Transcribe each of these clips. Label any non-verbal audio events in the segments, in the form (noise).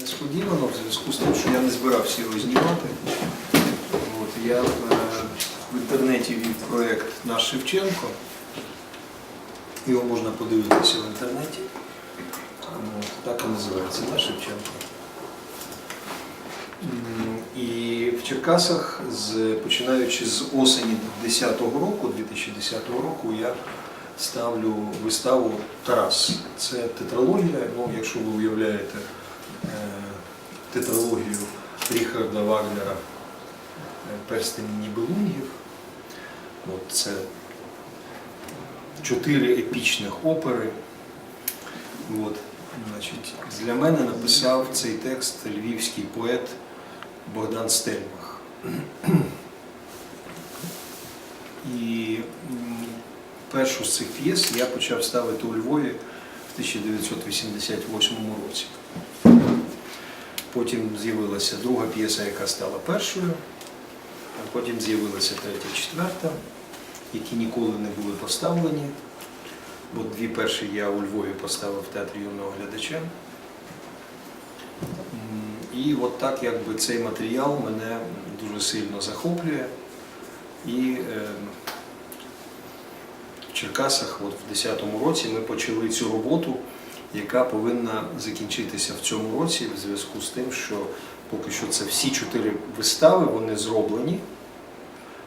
несподівано в зв'язку з тим, що я не збирався його знімати. От, я е, в інтернеті вів проєкт Наш Шевченко. Його можна подивитися в інтернеті. Так і називається Наш Шевченко. І в Черкасах, з, починаючи з осені 10-го року, 2010 року, я ставлю виставу Тарас. Це тетралогія. Ну, якщо ви уявляєте тетралогію Ріхарда Вагнера е, Перстень Нібелунгів, от це чотири епічних опери. От, значить, для мене написав цей текст львівський поет Богдан Стельмах. І першу з цих п'єс я почав ставити у Львові в 1988 році. Потім з'явилася друга п'єса, яка стала першою, а потім з'явилася третя, четверта, які ніколи не були поставлені. Бо дві перші я у Львові поставив в театрі юного глядача. І от так якби цей матеріал мене дуже сильно захоплює. І е, в Черкасах от в 2010 році ми почали цю роботу, яка повинна закінчитися в цьому році в зв'язку з тим, що поки що це всі чотири вистави, вони зроблені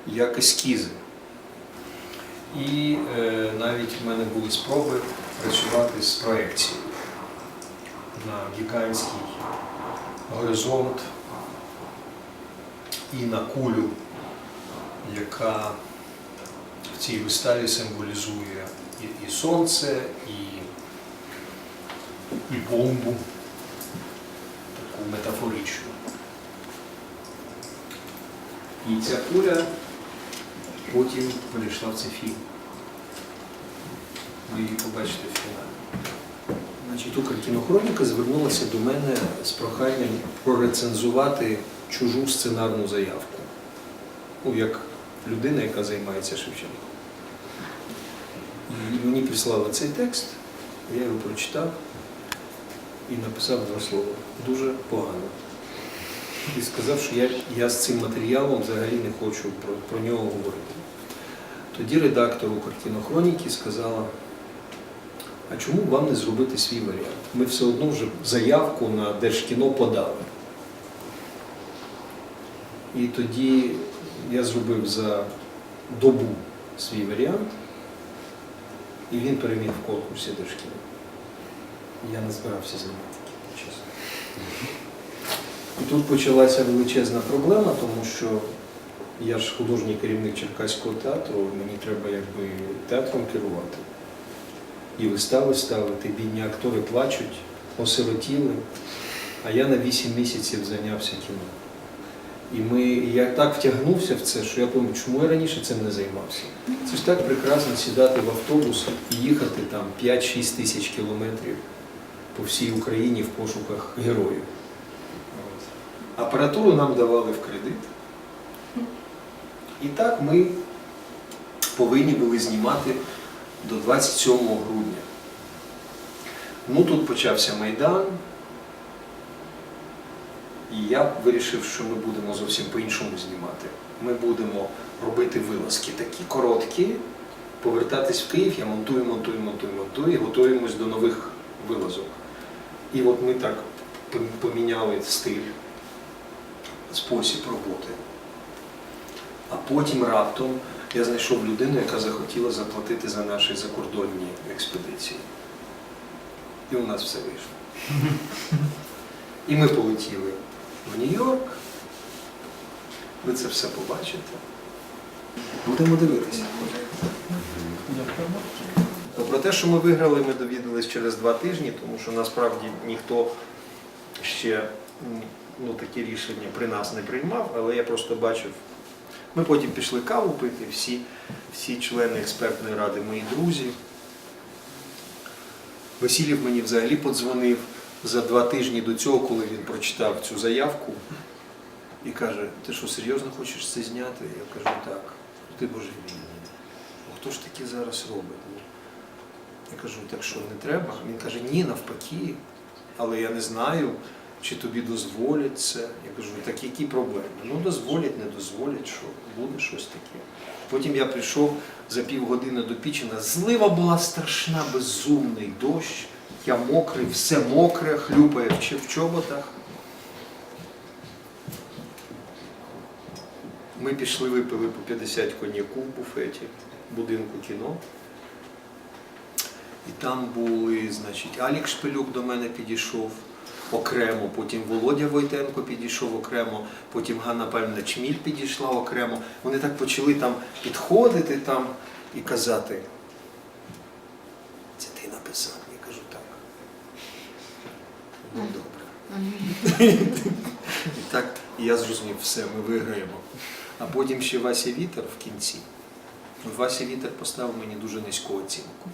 як ескізи. І е, навіть в мене були спроби працювати з проекцією на гігантський горизонт і на кулю, яка в цій виставі символізує і, і сонце, і, і бомбу, таку метафоричну. І ця куля потім перейшла в цей фільм. Ви її побачите в фіналі. Значить, Укркінохроніка звернулася до мене з проханням прорецензувати чужу сценарну заявку. Ну, як людина, яка займається Шевченком. Мені прислали цей текст, я його прочитав і написав два слова. Дуже погано. І сказав, що я, я з цим матеріалом взагалі не хочу про, про нього говорити. Тоді редактор Укркінохроніки сказала, а чому вам не зробити свій варіант? Ми все одно вже заявку на Держкіно подали. І тоді я зробив за добу свій варіант, і він переміг в конкурсі Держкіно. Я не збирався знімати чесно. І тут почалася величезна проблема, тому що я ж художній керівник Черкаського театру, мені треба якби театром керувати. І вистави ставити, бідні актори плачуть, осиротіли, а я на 8 місяців зайнявся кіно. І ми, я так втягнувся в це, що я думаю, чому я раніше цим не займався. Це ж так прекрасно сідати в автобус і їхати там 5-6 тисяч кілометрів по всій Україні в пошуках героїв. Апаратуру нам давали в кредит. І так ми повинні були знімати до 27 грудня. Ну тут почався Майдан, і я вирішив, що ми будемо зовсім по-іншому знімати. Ми будемо робити вилазки такі короткі, повертатись в Київ, я монтую, монтую, монтую, монтую і готуємось до нових вилазок. І от ми так поміняли стиль, спосіб роботи. А потім раптом я знайшов людину, яка захотіла заплатити за наші закордонні експедиції. І у нас все вийшло. (laughs) І ми полетіли в Нью-Йорк. Ви це все побачите. Будемо дивитися. Про те, що ми виграли, ми довідалися через два тижні, тому що насправді ніхто ще ну, такі рішення при нас не приймав, але я просто бачив. Ми потім пішли каву пити, всі, всі члени експертної ради, мої друзі. Васильєв мені взагалі подзвонив за два тижні до цього, коли він прочитав цю заявку і каже, ти що, серйозно хочеш це зняти? Я кажу, так. Ти божевільний. Ну, Хто ж таке зараз робить? Я кажу, так що не треба? Він каже, ні, навпаки, але я не знаю, чи тобі дозволять це. Я кажу, так які проблеми? Ну дозволять, не дозволять, що буде щось таке. Потім я прийшов за півгодини до Пічина. Злива була страшна, безумний дощ. Я мокрий, все мокре, хлюпає в чоботах. Ми пішли, випили по 50 коньяку в буфеті будинку кіно. І там були, значить, Алік Шпилюк до мене підійшов окремо, потім Володя Войтенко підійшов окремо, потім Ганна Павлівна Чміль підійшла окремо. Вони так почали там підходити там і казати. Це ти написав? Я кажу так. Ну добре. І так я зрозумів, все, ми виграємо. А потім ще Вася Вітер в кінці. Вася Вітер поставив мені дуже низьку оцінку.